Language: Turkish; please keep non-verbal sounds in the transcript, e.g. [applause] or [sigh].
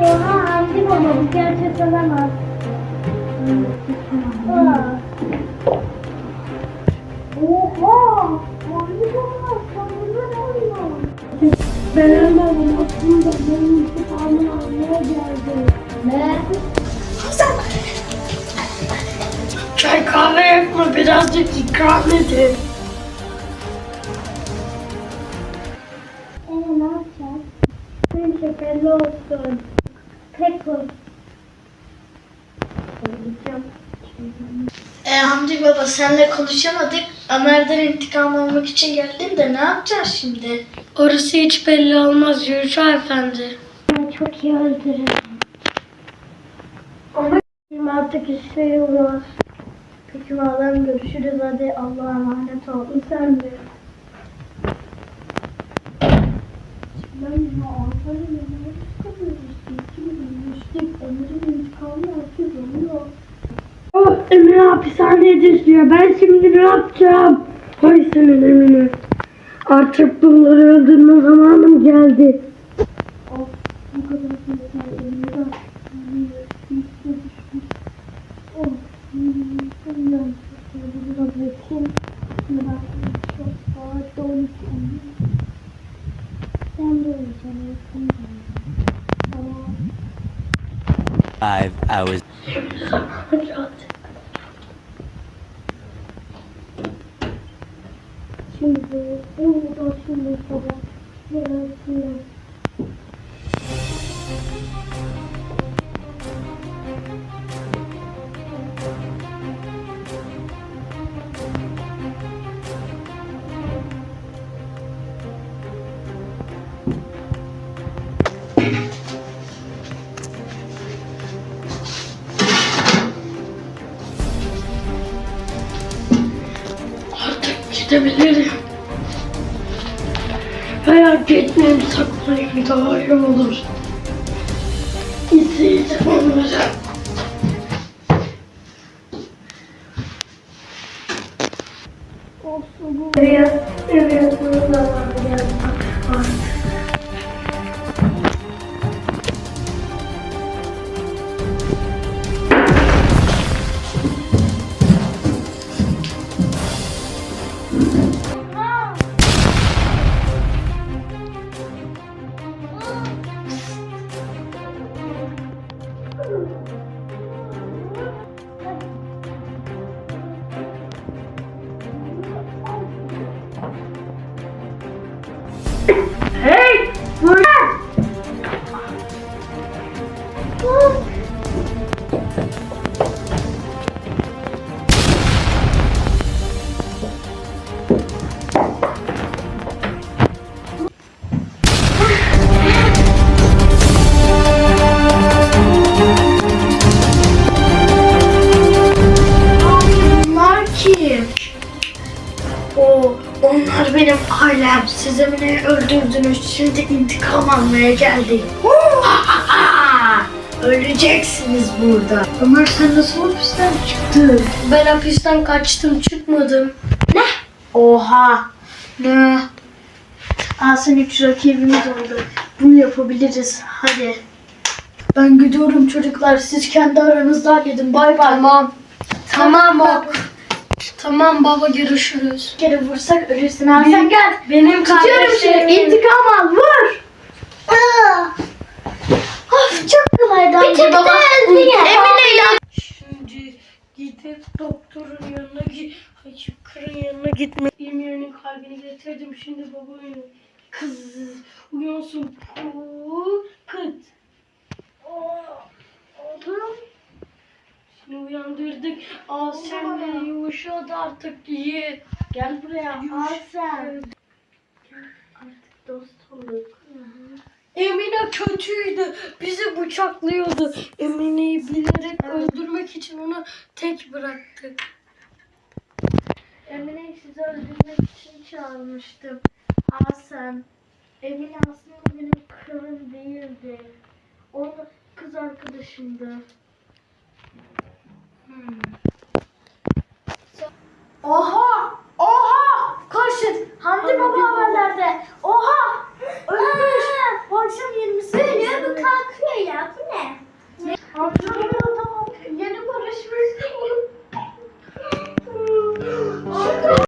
Oha antik bu gerçek olamaz. Oha! Antik olamaz. Sonunda ne oluyor? Ben ölmedim. Aslında benim intikamını almaya geldi. Ne? Çay kahve yapma birazcık ikram edin. Ee, ne yapacağız? Benim şekerli olsun. Tek olsun. E Hamdi baba senle konuşamadık. Ömer'den intikam almak için geldin de ne yapacağız şimdi? Orası hiç belli olmaz Yürücü Efendi. Ben çok iyi öldürürüm. Ama benim artık istiyoruz. Peki madem görüşürüz hadi Allah'a emanet ol. Sen de. Ben ya Antalya'ya ne çıkamıyoruz? Oh, Emine hapishaneye düşüyor. Ben şimdi ne yapacağım? Hay senin Emine. Artık bunları öldürme zamanım geldi. Of bu kadar sevgilim de hapishaneye düştü düşmüş. Of bilmiyorum çok sevgilim bakayım. Ben çok saat 12 Sen de öleceksin. yakın Tamam. Five hours. Şimdi burada şimdi sabah yarısında. Gidebilirim. Veya gitmeyeyim saklayayım daha iyi olur. İzleyeceğim onları. Olsun bu. Evet, evet, burada var. O, onlar benim ailem. Siz Emine'yi öldürdünüz. Şimdi intikam almaya geldik. [laughs] Öleceksiniz burada. Ömer sen nasıl hapisten çıktın? Ben hapisten kaçtım çıkmadım. Ne? Oha. Ne? Aa sen üç rakibimiz oldu. Bunu yapabiliriz. Hadi. Ben gidiyorum çocuklar. Siz kendi aranızda halledin. Bay bay. Tamam. Tamam bak. Tamam baba görüşürüz. Bir kere vursak ölürsün ha. Sen gel. Benim Tutuyorum kardeşlerim. şimdi. İntikam al. Vur. of çok kolaydı. Bir tek de Emine ya. Şimdi gidip doktorun yanına git. Hacıkırın yanına gitme. Emir'in kalbini getirdim. Şimdi baba uyanıyor. Kız uyansın. Kıt. Oğlum. Şimdi uyandırdık. Aa sen de yumuşadı artık iyi. Gel buraya. Al sen. Artık dost olduk. Emine kötüydü. Bizi bıçaklıyordu. Emine'yi bilerek öldürmek için onu tek bıraktık. Emine'yi sizi öldürmek için çağırmıştım. Al sen. Emine aslında benim kızım değildi. O kız arkadaşımdı. böyle? Bu ne? ne?